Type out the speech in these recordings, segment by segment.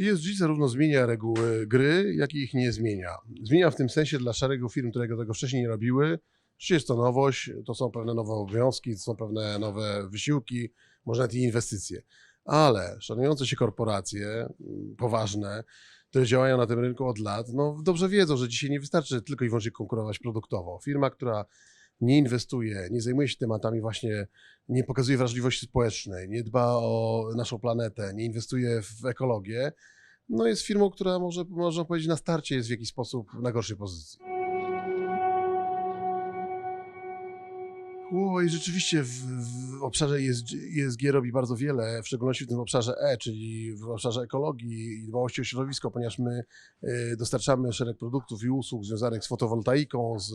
ESG zarówno zmienia reguły gry, jak i ich nie zmienia. Zmienia w tym sensie dla szeregu firm, które tego wcześniej nie robiły. Czy jest to nowość, to są pewne nowe obowiązki, to są pewne nowe wysiłki, może nawet i inwestycje. Ale szanujące się korporacje, mm, poważne, które działają na tym rynku od lat, no dobrze wiedzą, że dzisiaj nie wystarczy tylko i wyłącznie konkurować produktowo. Firma, która nie inwestuje, nie zajmuje się tematami właśnie, nie pokazuje wrażliwości społecznej, nie dba o naszą planetę, nie inwestuje w ekologię, no jest firmą, która może, można powiedzieć na starcie jest w jakiś sposób na gorszej pozycji. Oj, rzeczywiście w, w obszarze ESG, ESG robi bardzo wiele, w szczególności w tym obszarze E, czyli w obszarze ekologii i dbałości o środowisko, ponieważ my y, dostarczamy szereg produktów i usług związanych z fotowoltaiką, z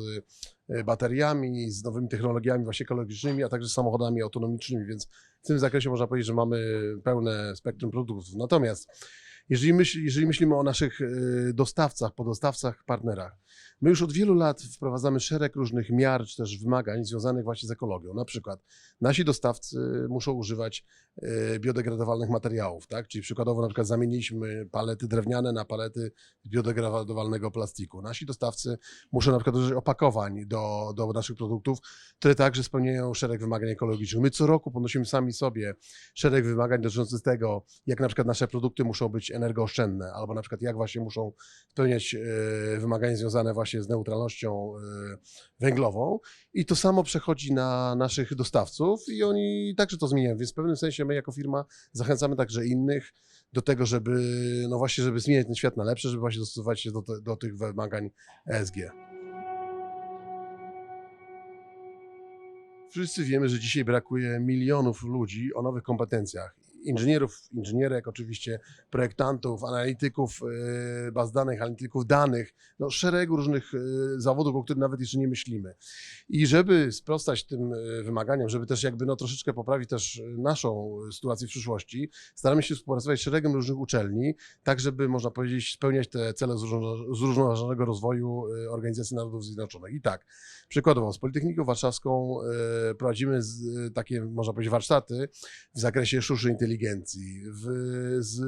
y, bateriami, z nowymi technologiami właśnie ekologicznymi, a także z samochodami autonomicznymi, więc w tym zakresie można powiedzieć, że mamy pełne spektrum produktów. Natomiast jeżeli, myśl, jeżeli myślimy o naszych y, dostawcach, podostawcach, partnerach, my już od wielu lat wprowadzamy szereg różnych miar czy też wymagań związanych właśnie z ekologią. Na przykład nasi dostawcy muszą używać y, biodegradowalnych materiałów, tak? Czyli przykładowo na przykład zamieniliśmy palety drewniane na palety biodegradowalnego plastiku. Nasi dostawcy muszą na przykład użyć opakowań do, do naszych produktów, które także spełniają szereg wymagań ekologicznych. My co roku podnosimy sami sobie szereg wymagań dotyczących tego, jak na przykład nasze produkty muszą być energooszczędne, albo na przykład jak właśnie muszą spełniać e, wymagania związane właśnie z neutralnością e, węglową. I to samo przechodzi na naszych dostawców i oni także to zmieniają. Więc w pewnym sensie my jako firma zachęcamy także innych do tego, żeby, no właśnie, żeby zmieniać ten świat na lepsze, żeby właśnie dostosować się do, do tych wymagań ESG. Wszyscy wiemy, że dzisiaj brakuje milionów ludzi o nowych kompetencjach. Inżynierów, inżynierek, oczywiście projektantów, analityków yy, baz danych, analityków danych, no szeregu różnych yy, zawodów, o których nawet jeszcze nie myślimy. I żeby sprostać tym yy, wymaganiom, żeby też jakby no troszeczkę poprawić też naszą sytuację w przyszłości, staramy się współpracować z szeregiem różnych uczelni, tak żeby można powiedzieć spełniać te cele zrówno- zrównoważonego rozwoju Organizacji Narodów Zjednoczonych. I tak, przykładowo z Politechniką Warszawską prowadzimy takie, można powiedzieć, warsztaty w zakresie sztucznej inteligencji. W, z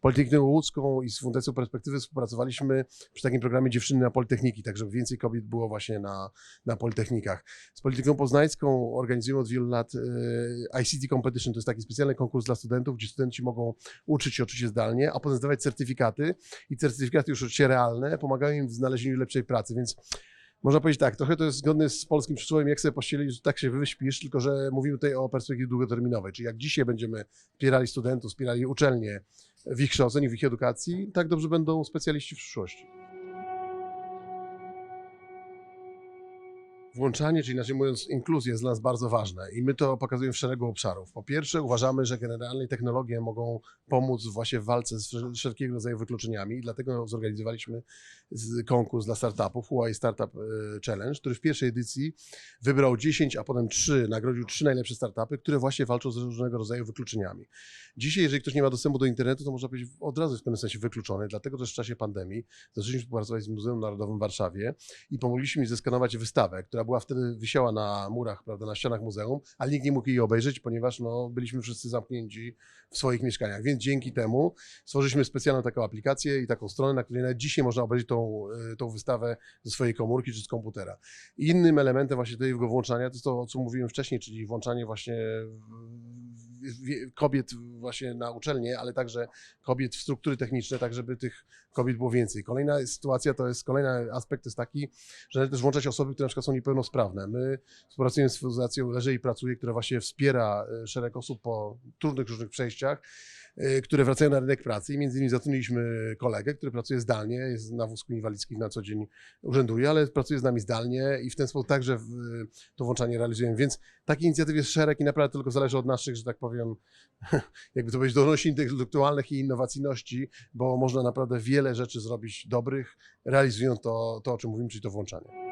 Politechniką Łódzką i z Fundacją Perspektywy współpracowaliśmy przy takim programie Dziewczyny na Politechniki, tak żeby więcej kobiet było właśnie na, na Politechnikach. Z Politechniką Poznańską organizujemy od wielu lat e, ICT Competition, to jest taki specjalny konkurs dla studentów, gdzie studenci mogą uczyć się oczywiście zdalnie, a potem zdawać certyfikaty. I certyfikaty już oczywiście realne pomagają im w znalezieniu lepszej pracy, więc można powiedzieć tak, trochę to jest zgodne z polskim przysłowiem, jak sobie pościelić, że tak się wyśpisz, tylko że mówimy tutaj o perspektywie długoterminowej, czyli jak dzisiaj będziemy wspierali studentów, wspierali uczelnie w ich kształceniu, w ich edukacji, tak dobrze będą specjaliści w przyszłości. Włączanie, czyli inaczej mówiąc, inkluzja jest dla nas bardzo ważne i my to pokazujemy w szeregu obszarów. Po pierwsze, uważamy, że generalnie technologie mogą pomóc właśnie w walce z wszel- wszelkiego rodzaju wykluczeniami dlatego zorganizowaliśmy konkurs dla startupów, Huawei Startup e, Challenge, który w pierwszej edycji wybrał 10, a potem 3, nagrodził 3 najlepsze startupy, które właśnie walczą z różnego rodzaju wykluczeniami. Dzisiaj, jeżeli ktoś nie ma dostępu do internetu, to można powiedzieć od razu w pewnym sensie wykluczony, dlatego też w czasie pandemii zaczęliśmy współpracować z Muzeum Narodowym w Warszawie i pomogliśmy mi zeskanować wystawę, która była wtedy wisiała na murach, prawda, na ścianach muzeum, ale nikt nie mógł jej obejrzeć, ponieważ no, byliśmy wszyscy zamknięci w swoich mieszkaniach. Więc dzięki temu stworzyliśmy specjalną taką aplikację i taką stronę, na której nawet dzisiaj można obejrzeć tą, y, tą wystawę ze swojej komórki czy z komputera. Innym elementem właśnie tego włączania to jest to, o czym mówiłem wcześniej, czyli włączanie właśnie kobiet właśnie na uczelnie, ale także kobiet w struktury techniczne, tak żeby tych kobiet było więcej. Kolejna sytuacja to jest, kolejny aspekt jest taki, że należy też włączać osoby, które na przykład są niepełnosprawne. My współpracujemy z Fundacją Leży i Pracuje, która właśnie wspiera e, szereg osób po trudnych różnych przejściach, e, które wracają na rynek pracy i między innymi zatrudniliśmy kolegę, który pracuje zdalnie, jest na wózku inwalidzkim na co dzień urzęduje, ale pracuje z nami zdalnie i w ten sposób także w, to włączanie realizujemy. Więc takich inicjatyw jest szereg i naprawdę tylko zależy od naszych, że tak powiem, jakby to powiedzieć, zdolności intelektualnych i innowacyjności, bo można naprawdę wiele rzeczy zrobić dobrych, realizując to, to o czym mówimy, czyli to włączanie.